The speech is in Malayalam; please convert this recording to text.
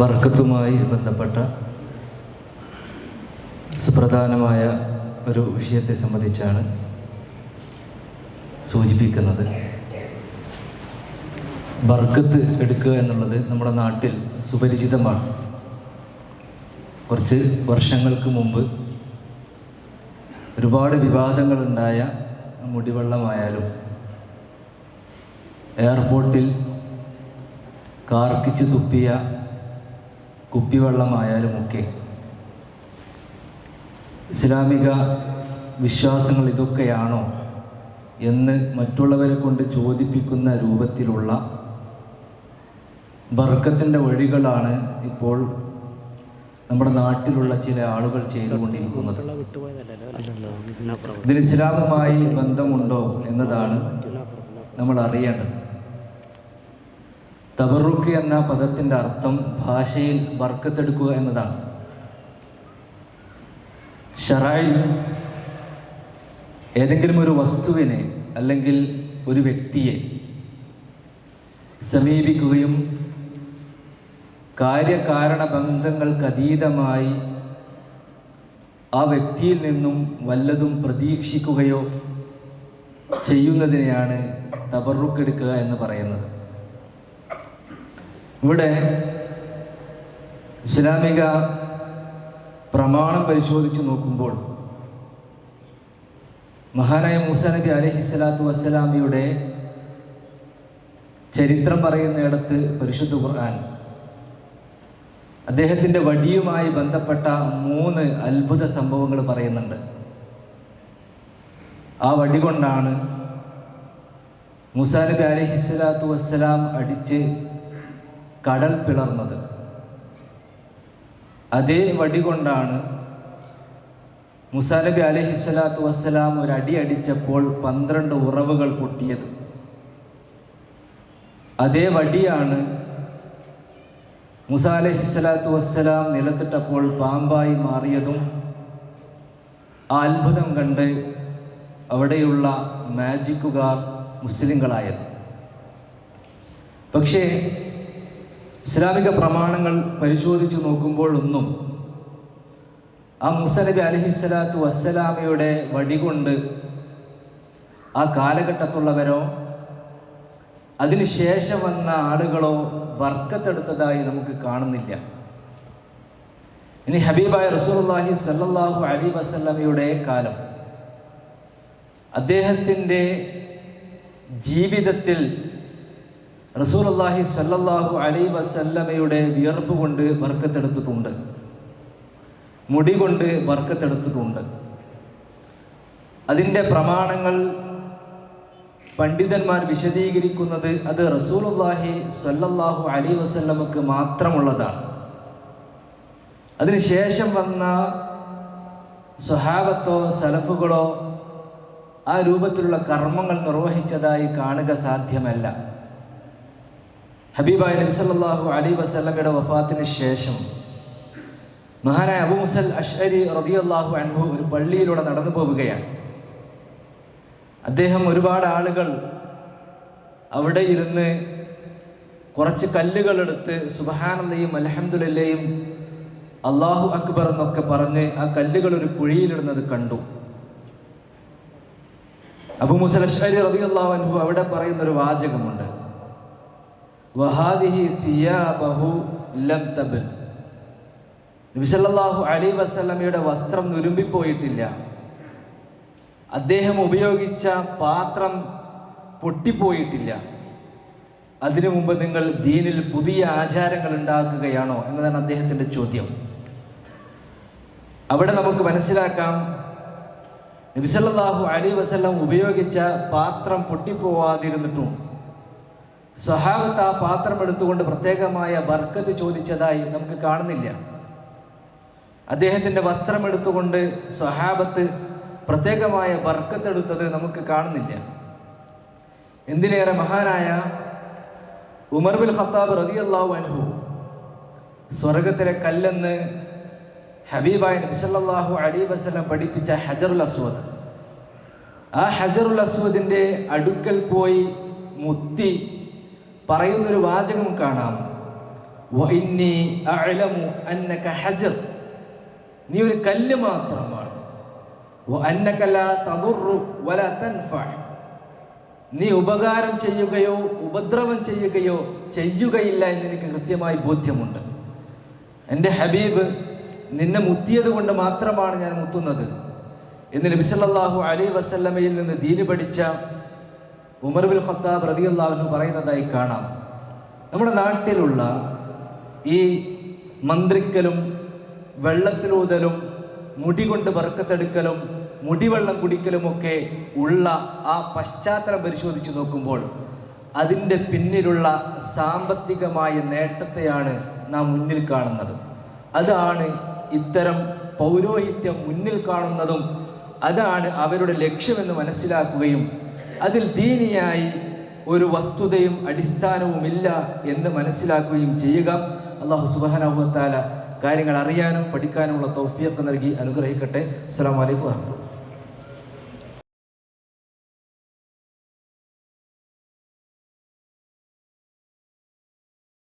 ബർക്കത്തുമായി ബന്ധപ്പെട്ട സുപ്രധാനമായ ഒരു വിഷയത്തെ സംബന്ധിച്ചാണ് സൂചിപ്പിക്കുന്നത്. ബർക്കത്ത് എടുക്കുക എന്നുള്ളത് നമ്മുടെ നാട്ടിൽ സുപരിചിതമാണ്. കുറച്ച് വർഷങ്ങൾക്ക് മുമ്പ് ഒരുപാട് വിവാദങ്ങളുണ്ടായ മുടിവെള്ളമായാലും എയർപോർട്ടിൽ കാർക്കിച്ച് തുപ്പിയ കുപ്പിവെള്ളമായാലുമൊക്കെ ഇസ്ലാമിക വിശ്വാസങ്ങൾ ഇതൊക്കെയാണോ എന്ന് മറ്റുള്ളവരെ കൊണ്ട് ചോദിപ്പിക്കുന്ന രൂപത്തിലുള്ള ബർക്കത്തിന്റെ വഴികളാണ് ഇപ്പോൾ നമ്മുടെ നാട്ടിലുള്ള ചില ആളുകൾ ചെയ്തുകൊണ്ടിരിക്കുന്നത്. ഇതിന് ഇസ്ലാമുമായി ബന്ധമുണ്ടോ എന്നതാണ് നമ്മൾ അറിയേണ്ടത്. തബറുക്ക് എന്ന പദത്തിന്റെ അർത്ഥം ഭാഷയിൽ വർക്കത്തെടുക്കുക എന്നതാണ്. ഷറായിൽ ഏതെങ്കിലും ഒരു വസ്തുവിനെ അല്ലെങ്കിൽ ഒരു വ്യക്തിയെ സമീപിക്കുകയും കാര്യകാരണ ബന്ധങ്ങൾക്ക് അതീതമായി ആ വ്യക്തിയിൽ നിന്നും വല്ലതും പ്രതീക്ഷിക്കുകയോ ചെയ്യുന്നതിനെയാണ് തബറുക്കെടുക്കുക എന്ന് പറയുന്നത്. ഇവിടെ ഇസ്ലാമിക പ്രമാണം പരിശോധിച്ച് നോക്കുമ്പോൾ മഹാനായ മൂസ നബി അലഹി സ്വലാത്തു വസ്സലാമിയുടെ ചരിത്രം പറയുന്നിടത്ത് പരിശുദ്ധ ഖുർആൻ അദ്ദേഹത്തിന്റെ വടിയുമായി ബന്ധപ്പെട്ട മൂന്ന് അത്ഭുത സംഭവങ്ങൾ പറയുന്നുണ്ട്. ആ വടി കൊണ്ടാണ് മുസാ നബി അലഹി സ്വലാത്തു വസ്സലാം അടിച്ച് കടൽ പിളർന്നത്. അതേ വടി കൊണ്ടാണ് മുസാലബി അലഹിസ്വലാത്തു അലഹി സ്വലാത്തു വസ്സലാം ഒരു അടി അടിച്ചപ്പോൾ പന്ത്രണ്ട് ഉറവുകൾ പൊട്ടിയത്. അതേ വടിയാണ് മുസാ അലഹി സ്വലാത്തു വസ്സലാം നിലത്തിട്ടപ്പോൾ പാമ്പായി മാറിയതും അത്ഭുതം കണ്ട് അവിടെയുള്ള മാജിക്കുകാർ മുസ്ലിങ്ങളായത്. പക്ഷേ ഇസ്ലാമിക പ്രമാണങ്ങൾ പരിശോധിച്ച് നോക്കുമ്പോൾ ഒന്നും ആ മുസ നബി അലഹി സ്വലാത്തു വസ്സലാമയുടെ വടികൊണ്ട് ആ കാലഘട്ടത്തുള്ളവരോ അതിനുശേഷം വന്ന ആളുകളോ വർക്കത്തെടുത്തതായി നമുക്ക് കാണുന്നില്ല. ഇനി ഹബീബായ റസൂലുള്ളാഹി സല്ലാഹു അലി വസല്ലമയുടെ കാലം. അദ്ദേഹത്തിന്റെ ജീവിതത്തിൽ റസൂലുള്ളാഹി സ്വല്ലല്ലാഹു അലൈ വസല്ലമയുടെ വിയർപ്പ് കൊണ്ട് വർക്കത്തെടുത്തിട്ടുണ്ട് മുടി കൊണ്ട് വർക്കത്തെടുത്തിട്ടുണ്ട് അതിന്റെ പ്രമാണങ്ങൾ പണ്ഡിതന്മാർ വിശദീകരിക്കുന്നത് അത് റസൂലുള്ളാഹി സ്വല്ലല്ലാഹു അലൈഹി വസല്ലമക്ക് മാത്രമുള്ളതാണ്. അതിനുശേഷം വന്ന സ്വഹാബത്തോ സലഫുകളോ ആ രൂപത്തിലുള്ള കർമ്മങ്ങൾ നിർവഹിച്ചതായി കാണുക സാധ്യമല്ല. ഹബീബായ നബി അലി വസല്ലമയുടെ വഫാത്തിന് ശേഷം മഹാനായ അബു മുസൽ അഷ്അരി റളിയല്ലാഹു അൻഹു ഒരു പള്ളിയിലൂടെ നടന്നു പോവുകയാണ്. അദ്ദേഹം ഒരുപാട് ആളുകൾ അവിടെ ഇരുന്ന് കുറച്ച് കല്ലുകളെടുത്ത് സുബഹാനന്ദയും അലഹമുല്ലയും അള്ളാഹു അക്ബർ എന്നൊക്കെ പറഞ്ഞ് ആ കല്ലുകൾ ഒരു കുഴിയിലിടുന്നത് കണ്ടു. അബു മുസൽ അഷ്അരി റളിയല്ലാഹു അൻഹു അവിടെ പറയുന്നൊരു വാചകമുണ്ട്. വഹാദിഹി തിയാബഹു ലം തബൻ നബി സല്ലല്ലാഹു അലൈഹി വസല്ലമയുടെ വസ്ത്രം നുരുമ്പിപ്പോയിട്ടില്ല. അദ്ദേഹം ഉപയോഗിച്ച പാത്രം പൊട്ടിപ്പോയിട്ടില്ല. അതിനു മുമ്പ് നിങ്ങൾ ദീനിൽ പുതിയ ആചാരങ്ങൾ ഉണ്ടാക്കുകയാണോ എന്നതാണ് അദ്ദേഹത്തിന്റെ ചോദ്യം. അവിടെ നമുക്ക് മനസ്സിലാക്കാം നബിസല്ലാഹു അലി വസല്ലം ഉപയോഗിച്ച പാത്രം പൊട്ടിപ്പോവാതിരുന്നിട്ടും സ്വഹാബത്ത് ആ പാത്രം എടുത്തുകൊണ്ട് പ്രത്യേകമായ ബർക്കത്ത് ചോദിച്ചതായി നമുക്ക് കാണുന്നില്ല. അദ്ദേഹത്തിന്റെ വസ്ത്രം എടുത്തുകൊണ്ട് സ്വഹാബത്ത് പ്രത്യേകമായ ബർക്കത്ത് എടുത്തത് നമുക്ക് കാണുന്നില്ല. എന്തിനേറെ മഹാനായ ഉമർ ബിൻ ഖത്താബ് റതിയല്ലാഹു അൻഹു സ്വർഗത്തിലെ കല്ലെന്ന് ഹബീബായ നബ്സല്ലാഹു അലി വസ്ലം പഠിപ്പിച്ച ഹജറുൽ അസ്വദ്. ആ ഹജറുൽ അസ്വദിന്റെ അടുക്കൽ പോയി മുത്തി പറയുന്നൊരു വാചകം കാണാം. "വഇന്നി അഅലമു അന്നക ഹജർ. നീ ഒരു കല്ല് മാത്രമാണ്. നീ ഉപകാരം ചെയ്യുകയോ ഉപദ്രവം ചെയ്യുകയോ ചെയ്യുകയില്ല എന്ന് എനിക്ക് കൃത്യമായി ബോധ്യമുണ്ട്. എന്റെ ഹബീബ് നിന്നെ മുത്തിയത് കൊണ്ട് മാത്രമാണ് ഞാൻ മുത്തുന്നത്. എന്ന് നബി അലൈ വസല്ലമയിൽ നിന്ന് ദീന് പഠിച്ച ഉമർ ബിൻ ഖത്താബ് റളിയല്ലാഹു പറയുന്നതായി കാണാം. നമ്മുടെ നാട്ടിലുള്ള ഈ മന്ത്രിക്കലും വെള്ളത്തിലൂതലും മുടി കൊണ്ട് വറുക്കത്തെടുക്കലും മുടിവെള്ളം കുടിക്കലുമൊക്കെ ഉള്ള ആ പശ്ചാത്തലം പരിശോധിച്ച് നോക്കുമ്പോൾ അതിന്റെ പിന്നിലുള്ള സാമ്പത്തികമായ നേട്ടത്തെയാണ് നാം മുന്നിൽ കാണുന്നത്. അതാണ് ഇത്തരം പൗരോഹിത്യം മുന്നിൽ കാണുന്നതും അതാണ് അവരുടെ ലക്ഷ്യമെന്ന് മനസ്സിലാക്കുകയും അതിൽ ദീനിയായി ഒരു വസ്തുതയും അടിസ്ഥാനവുമില്ല എന്ന് മനസ്സിലാക്കുകയും ചെയ്യുക. അള്ളാഹു സുബാന കാര്യങ്ങൾ അറിയാനും പഠിക്കാനുമുള്ള തൗഫിയൊക്കെ നൽകി അനുഗ്രഹിക്കട്ടെ. അസ്സാം വലൈക്കും വാഹമത്തുള്ള